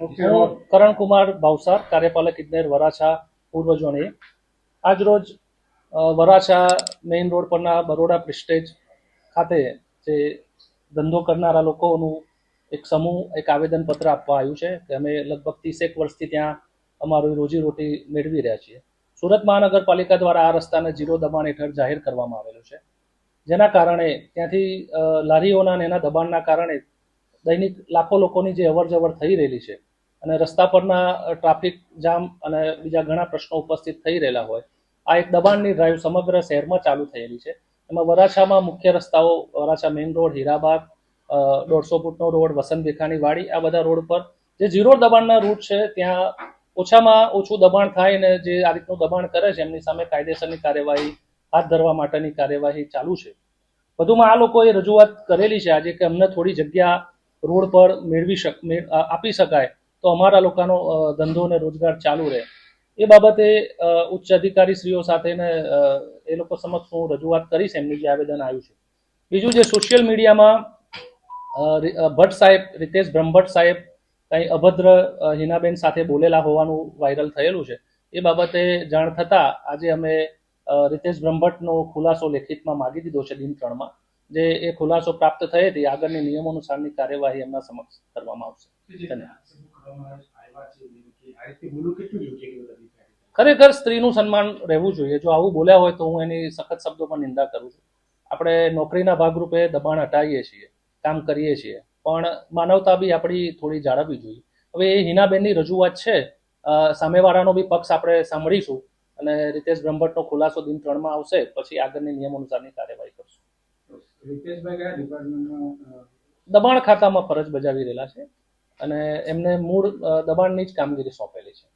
હું કરણકુમાર ભાવસાર કાર્યપાલક ઇજનેર વરાછા પૂર્વ ઝોન આજરોજ વરાછા મેઇન રોડ પરના બરોડા પ્રિસ્ટેજ ખાતે જે ધંધો કરનારા લોકોનું એક સમૂહ, એક આવેદનપત્ર આપવા આવ્યું છે કે અમે લગભગ ત્રીસેક વર્ષથી ત્યાં અમારું રોજીરોટી મેળવી રહ્યા છીએ. સુરત મહાનગરપાલિકા દ્વારા આ રસ્તાને જીરો દબાણ હેઠળ જાહેર કરવામાં આવેલું છે. જેના કારણે ત્યાંથી લારીઓના અને એના દબાણના કારણે દૈનિક લાખો લોકોની જે અવર જવર થઈ રહેલી છે અને રસ્તા પરના ટ્રાફિક જામ અને બીજા ઘણા પ્રશ્નો ઉપસ્થિત થઈ રહેલા હોય. આ એક દબાણની ડ્રાઈવ સમગ્ર શહેરમાં ચાલુ થયેલી છે. એમાં વરાછામાં મુખ્ય રસ્તાઓ, વરાછા મેઇન રોડ હીરાબાગ દોઢસો ફૂટનો રોડ, વસંત ભેખાની વાડી, આ બધા રોડ પર જે ઝીરો દબાણના રૂટ છે, ત્યાં ઓછામાં ઓછું દબાણ થાય અને જે આ રીતનું દબાણ કરે છે, એમની સામે કાયદેસરની કાર્યવાહી, હાથ ધરવા માટેની કાર્યવાહી ચાલુ છે. વધુમાં આ લોકોએ રજૂઆત કરેલી છે આજે કે અમને થોડી જગ્યા રોડ પર મેળવી શક આપી શકાય. તો અમારા લોકોનો ધંધો અને રોજગાર ચાલુ રહે. એ બાબતે ઉચ્ચ અધિકારીશ્રીઓ સાથે એ લોકો સમક્ષ હું રજૂઆત કરીશ એમની જે આવેદન આવ્યું છે. બીજું જે સોશિયલ મીડિયામાં ભટ્ટ સાહેબ, રિતેશ બ્રહ્મભટ્ટ સાહેબ, કંઈ અભદ્ર હિનાબેન સાથે બોલેલા હોવાનું વાયરલ થયેલું છે. એ બાબતે જાણ થતાં આજે અમે રિતેશ બ્રહ્મભટ્ટનો ખુલાસો લેખિતમાં માગી દીધો છે દિન ત્રણમાં, જે એ ખુલાસો પ્રાપ્ત થયેથી આગળની નિયમો અનુસારની કાર્યવાહી એમના સમક્ષ કરવામાં આવશે. ખરેખર સ્ત્રીનું સન્માન રહેવું જોઈએ. જો આવું બોલ્યા હોય તો હું એની સખત શબ્દોમાં નિંદા કરું છું. આપણે નોકરીના ભાગરૂપે દબાણ હટાવીએ છીએ કામ કરીએ છીએ. પણ માનવતા બી આપણી થોડી જાળવવી જોઈએ. હવે એ હિનાબેનની રજૂઆત છે. સામેવાળાનો બી પક્ષ આપણે સાંભળીશું અને રીતેશ બ્રહ્મભટ્ટનો ખુલાસો દિન ત્રણમાં આવશે. પછી આગળની નિયમ અનુસારની કાર્યવાહી કરશું. દબાણ ખાતામાં ફરજ બજાવી રહેલા છે. અને એમને મૂળ દબાણની જ કામગીરી સોંપેલી છે.